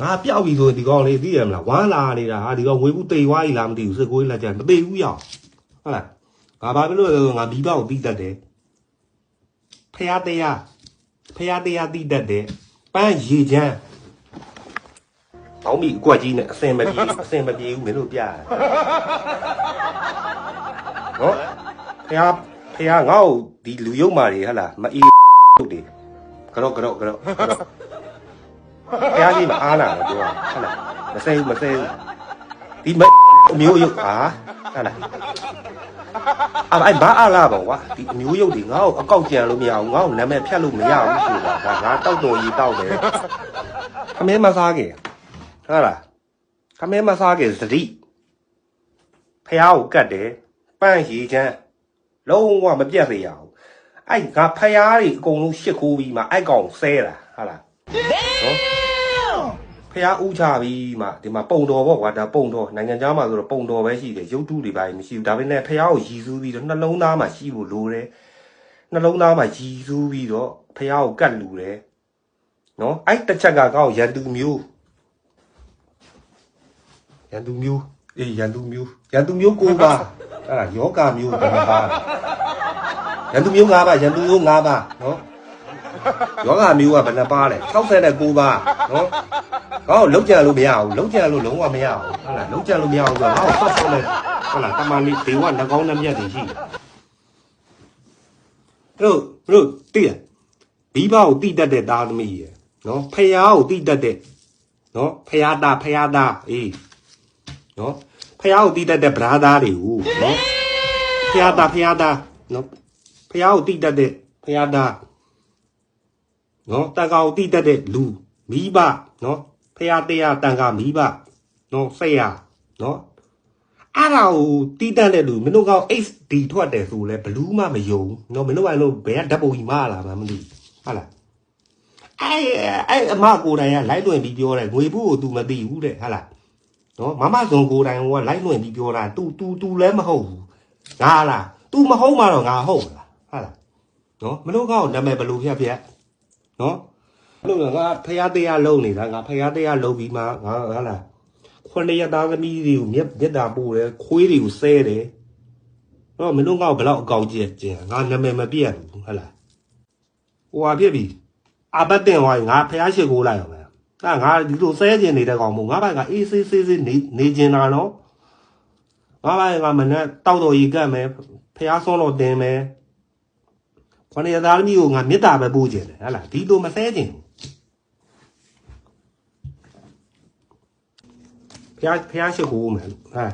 ငါပျောက်ပြီဆိုရင်ဒီကောင်လေးသိရမလားဝမ်းလာနေတာဟာဒီကောင်ဝေဘူးတိတ်သွားပြီလားမသိဘူးစစ်ကိုးလက်ကျန်မသိဘူးရအောင်ဟုတ်လားငါဘာဖြစ်လို့လဲဆိုတော့ငါမိဘကိုတိတတ်တယ်ဖះတရားဖះတရားတိတတ်တယ်ပန်းရေချမ်းဘောင်းမီအကွက်ကြီးနဲ့အစင်မပြေအစင်မပြေဘူးမင်းတို့ပြရတယ်နော်ဖះဖះငါ့ကိုဒီလူယုံမာတွေဟဟလားမအေးဟုတ်တယ်ကတော့ကတော့ကတော့ကတော့ ဘုရားကြီးမအားနာတော့ပြောဟုတ်လားမဆဲဘူးမဆဲဘူးဒီမအမျိုးရုပ်ဟာဟုတ်လားအဲ့အဲ့ဘာအားလာပေါ့ကွာဒီအမျိုးရုပ်တွေငါ့ကိုအကောက်ကြံလို့မရဘူးငါ့ကိုနာမည်ဖြတ်လို့မရဘူးဆိုတာဒါငါတောက်တော်ကြီးတောက်တယ်ခမဲမစားခင်ဟုတ်လားခမဲမစားခင်သတိဖះကိုကတ်တယ်ပန့်ရီချမ်းလုံးဝမပြတ်စေရအောင်အဲ့ငါဖះတွေအကုန်လုံးရှစ်ခိုးပြီးမှအဲ့ကောင်ဆဲတာဟုတ်လားနော် ဖះဥချပြီးမှဒီမှာပုံတော်ပေါ့ကွာဒါပုံတော်နိုင်ငံသားမှာဆိုတော့ပုံတော်ပဲရှိတယ်ရုပ်တုတွေပါမရှိဘူးဒါပေမဲ့ဖះကိုရည်စူးပြီးတော့နှလုံးသားမှာရှိဖို့လိုတယ်နှလုံးသားမှာရည်စူးပြီးတော့ဖះကိုကတ်လူတယ်နော်အဲ့တစ်ချက်ကကောက်ရန်သူမျိုးရန်သူမျိုးအေးရန်သူမျိုးရန်သူမျိုးကိုပါအဲ့ဒါယောဂမျိုးဘယ်မှာပါလဲရန်သူမျိုး၅ပါးရန်သူမျိုး၅ပါးနော် ယောဂမျိုးကဘယ်နှပါလဲ69ပါးနော်။ကောလုံးကြံလို့မရဘူး။လုံးကြံလို့လုံးဝမရဘူး။ဟုတ်လား။လုံးကြံလို့မရဘူးဆိုတော့ငါ့ကိုဆော့ဆော့လိုက်ဟုတ်လား။တမန်လေးဒေဝနှကောင်းနှမျက်တွေရှိတယ်။တို့တို့တိရဘီဘကိုတိတတ်တဲ့သားသမီးရယ်နော်ဖယားကိုတိတတ်တဲ့နော်ဖယားသားဖယားသားအေးနော်ဖယားကိုတိတတ်တဲ့ဗရာသားတွေကိုနော်ဖယားသားဖယားသားနော်ဖယားကိုတိတတ်တဲ့ဖယားသား နော်တန်ကောင်ကိုတိတတ်တဲ့လူမိဘနော် ဖះတရားတန်ခါမိဘနော်ဆက်ရနော်အဲ့ဒါကိုတီးတတ်တဲ့လူမင်းတို့ကောင် HD ထွက်တယ်ဆိုလဲဘလူးမှမယုံနော်မင်းတို့ကလို့ဘယ်ကဓာတ်ပုံကြီးမလာမှမသိဘူးဟုတ်လားအဲ့အဲ့အမကိုယ်တိုင်ကလိုက်လွင်ပြီးပြောတယ်ငွေဘူးကို तू မသိဘူးတဲ့ဟုတ်လားနော်မမဇွန်ကိုယ်တိုင်ကလိုက်လွင်ပြီးပြောတာ तू तू तू လည်းမဟုတ်ဘူးငါလား तू မဟုတ်မှတော့ငါဟုတ်လားဟုတ်လားနော်မင်းတို့ကောင်နာမည်ဘလူးဖြတ်ဖြတ် နော်လို့ငါဖះတရားလုံနေတာငါဖះတရားလုံပြီးမှငါဟာလားခုနှစ်ရသားသမီးတွေကိုမြက်မြက်တာပို့တယ်ခွေးတွေကိုဆဲတယ်တော့မင်းတို့ငါ့ကိုဘယ်တော့အကောင်ကြီးကျင်ငါနာမည်မပြတ်ဘူးဟုတ်လားဟိုဟာဖြစ်ပြီအပတ်တင်ဝိုင်းငါဖះရှိခိုးလိုက်အောင်မယ်ဒါငါဒီလိုဆဲကျင်နေတဲ့ကောင်မို့ငါဘက်ကအေးဆေးဆေးဆေးနေနေကျင်တာနော်ငါဘက်ကမနဲ့တောက်တော်ကြီးကတ်မယ်ဖះဆုံးတော့တင်မယ် ခုနှစ်ရသားသမီးကိုငါမေတ္တာပဲပို့ကျင်တယ်ဟုတ်လားဒီလိုမဆဲကျင်ဘူးဖះဖះရှိခိုးမယ်ဟာ